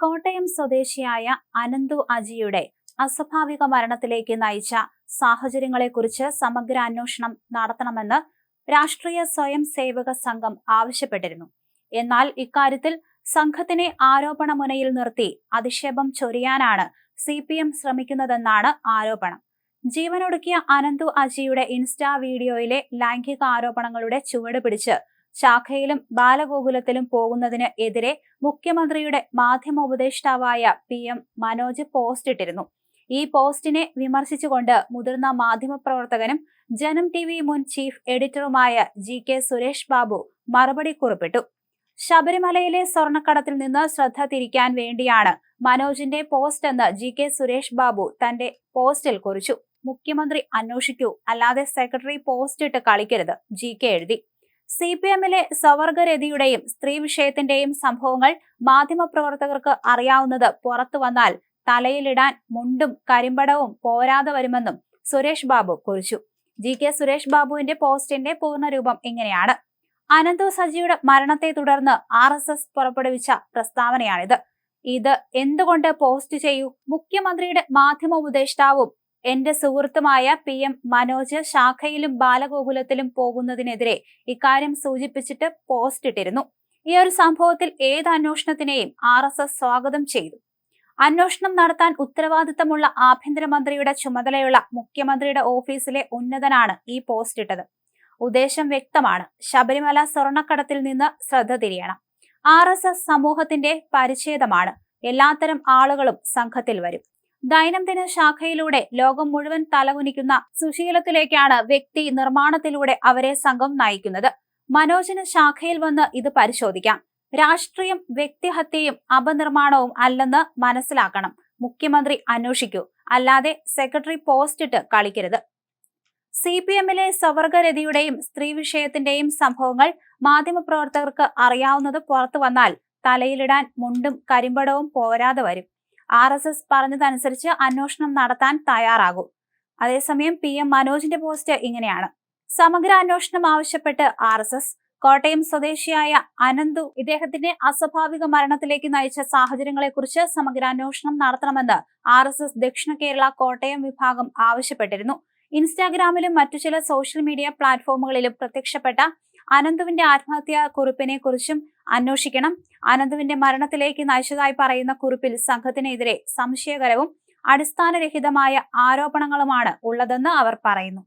കോട്ടയം സ്വദേശിയായ അനന്തു അജിയുടെ അസ്വാഭാവിക മരണത്തിലേക്ക് നയിച്ച സാഹചര്യങ്ങളെക്കുറിച്ച് സമഗ്ര അന്വേഷണം നടത്തണമെന്ന് രാഷ്ട്രീയ സ്വയം സേവക സംഘം ആവശ്യപ്പെട്ടിരുന്നു. എന്നാൽ ഇക്കാര്യത്തിൽ സംഘത്തിനെ ആരോപണ മുനയിൽ നിർത്തി അധിക്ഷേപം ചൊരിയാനാണ് സി പി എം ശ്രമിക്കുന്നതെന്നാണ് ആരോപണം. ജീവനൊടുക്കിയ അനന്തു അജിയുടെ ഇൻസ്റ്റാ വീഡിയോയിലെ ലൈംഗിക ആരോപണങ്ങളുടെ ചുവട് പിടിച്ച് ശാഖയിലും ബാലഗോകുലത്തിലും പോകുന്നതിന് എതിരെ മുഖ്യമന്ത്രിയുടെ മാധ്യമ ഉപദേഷ്ടാവായ പി എം മനോജ് പോസ്റ്റ് ഇട്ടിരുന്നു. ഈ പോസ്റ്റിനെ വിമർശിച്ചുകൊണ്ട് മുതിർന്ന മാധ്യമപ്രവർത്തകനും ജനം ടി വി മുൻ ചീഫ് എഡിറ്ററുമായ ജി കെ സുരേഷ് ബാബു മറുപടി കുറിപ്പിട്ടു. ശബരിമലയിലെ സ്വർണക്കടത്തിൽ നിന്ന് ശ്രദ്ധ തിരിക്കാൻ വേണ്ടിയാണ് മനോജിന്റെ പോസ്റ്റ് എന്ന് ജി കെ സുരേഷ് ബാബു തന്റെ പോസ്റ്റിൽ കുറിച്ചു. മുഖ്യമന്ത്രി അന്വേഷിക്കൂ അല്ലാതെ സെക്രട്ടറി പോസ്റ്റ് ഇട്ട് കളിക്കരുത് ജി കെ എഴുതി. സി പി എമ്മിലെ സവർഗരതിയുടെയും സ്ത്രീ വിഷയത്തിന്റെയും സംഭവങ്ങൾ മാധ്യമപ്രവർത്തകർക്ക് അറിയാവുന്നത് പുറത്തു വന്നാൽ തലയിലിടാൻ മുണ്ടും കരിമ്പടവും പോരാതെ വരുമെന്നും സുരേഷ് ബാബു കുറിച്ചു. ജി. കെ. സുരേഷ് ബാബുവിന്റെ പോസ്റ്റിന്റെ പൂർണരൂപം ഇങ്ങനെയാണ്. അനന്തു സജിയുടെ മരണത്തെ തുടർന്ന് ആർ എസ് എസ് പുറപ്പെടുവിച്ച പ്രസ്താവനയാണിത്. ഇത് എന്തുകൊണ്ട് പോസ്റ്റ് ചെയ്യൂ? മുഖ്യമന്ത്രിയുടെ മാധ്യമ ഉപദേഷ്ടാവും എന്റെ സുഹൃത്തുമായ പി എം മനോജ് ശാഖയിലും ബാലഗോകുലത്തിലും പോകുന്നതിനെതിരെ ഇക്കാര്യം സൂചിപ്പിച്ചിട്ട് പോസ്റ്റ് ഇട്ടിരുന്നു. ഈ ഒരു സംഭവത്തിൽ ഏത് അന്വേഷണത്തിനെയും ആർ എസ് എസ് സ്വാഗതം ചെയ്തു. അന്വേഷണം നടത്താൻ ഉത്തരവാദിത്തമുള്ള ആഭ്യന്തരമന്ത്രിയുടെ ചുമതലയുള്ള മുഖ്യമന്ത്രിയുടെ ഓഫീസിലെ ഉന്നതനാണ് ഈ പോസ്റ്റ് ഇട്ടത്. ഉദ്ദേശം വ്യക്തമാണ്. ശബരിമല സ്വർണക്കടത്തിൽ നിന്ന് ശ്രദ്ധ തിരിയണം. ആർ എസ് എസ് സമൂഹത്തിന്റെ പരിച്ഛേദമാണ്. എല്ലാത്തരം ആളുകളും സംഘത്തിൽ വരും. ദൈനംദിന ശാഖയിലൂടെ ലോകം മുഴുവൻ തലകുനിക്കുന്ന സുശീലത്തിലേക്കാണ് വ്യക്തി നിർമ്മാണത്തിലൂടെ അവരെ സംഘം നയിക്കുന്നത്. മനോജിന് ശാഖയിൽ വന്ന് ഇത് പരിശോധിക്കാം. രാഷ്ട്രീയം വ്യക്തിഹത്യയും അപനിർമ്മാണവും അല്ലെന്ന് മനസ്സിലാക്കണം. മുഖ്യമന്ത്രി അന്വേഷിക്കൂ. അല്ലാതെ സെക്രട്ടറി പോസ്റ്റ് ഇട്ട് കളിക്കരുത്. സി പി എമ്മിലെ സവർഗരതിയുടെയും സ്ത്രീ വിഷയത്തിന്റെയും സംഭവങ്ങൾ മാധ്യമപ്രവർത്തകർക്ക് അറിയാവുന്നത് പുറത്തു വന്നാൽ തലയിലിടാൻ മുണ്ടും കരിമ്പടവും പോരാതെ വരും. ആർ എസ് എസ് പറഞ്ഞതനുസരിച്ച് അന്വേഷണം നടത്താൻ തയ്യാറാകും. അതേസമയം പി എം മനോജിന്റെ പോസ്റ്റ് ഇങ്ങനെയാണ്. സമഗ്ര അന്വേഷണം ആവശ്യപ്പെട്ട് ആർ എസ് എസ് കോട്ടയം സ്വദേശിയായ അനന്തു ഇദ്ദേഹത്തിന്റെ അസ്വാഭാവിക മരണത്തിലേക്ക് നയിച്ച സാഹചര്യങ്ങളെക്കുറിച്ച് സമഗ്ര അന്വേഷണം നടത്തണമെന്ന് ആർ എസ് എസ് ദക്ഷിണ കേരള കോട്ടയം വിഭാഗം ആവശ്യപ്പെട്ടിരുന്നു. ഇൻസ്റ്റാഗ്രാമിലും മറ്റു ചില സോഷ്യൽ മീഡിയ പ്ലാറ്റ്ഫോമുകളിലും പ്രത്യക്ഷപ്പെട്ട അനന്തുവിന്റെ ആത്മഹത്യാ കുറിപ്പിനെ കുറിച്ചും അന്വേഷിക്കണം. അനന്തുവിന്റെ മരണത്തിലേക്ക് നയിച്ചതായി പറയുന്ന കുറിപ്പിൽ സംഘത്തിനെതിരെ സംശയകരവും അടിസ്ഥാനരഹിതമായ ആരോപണങ്ങളുമാണ് ഉള്ളതെന്ന് അവർ പറയുന്നു.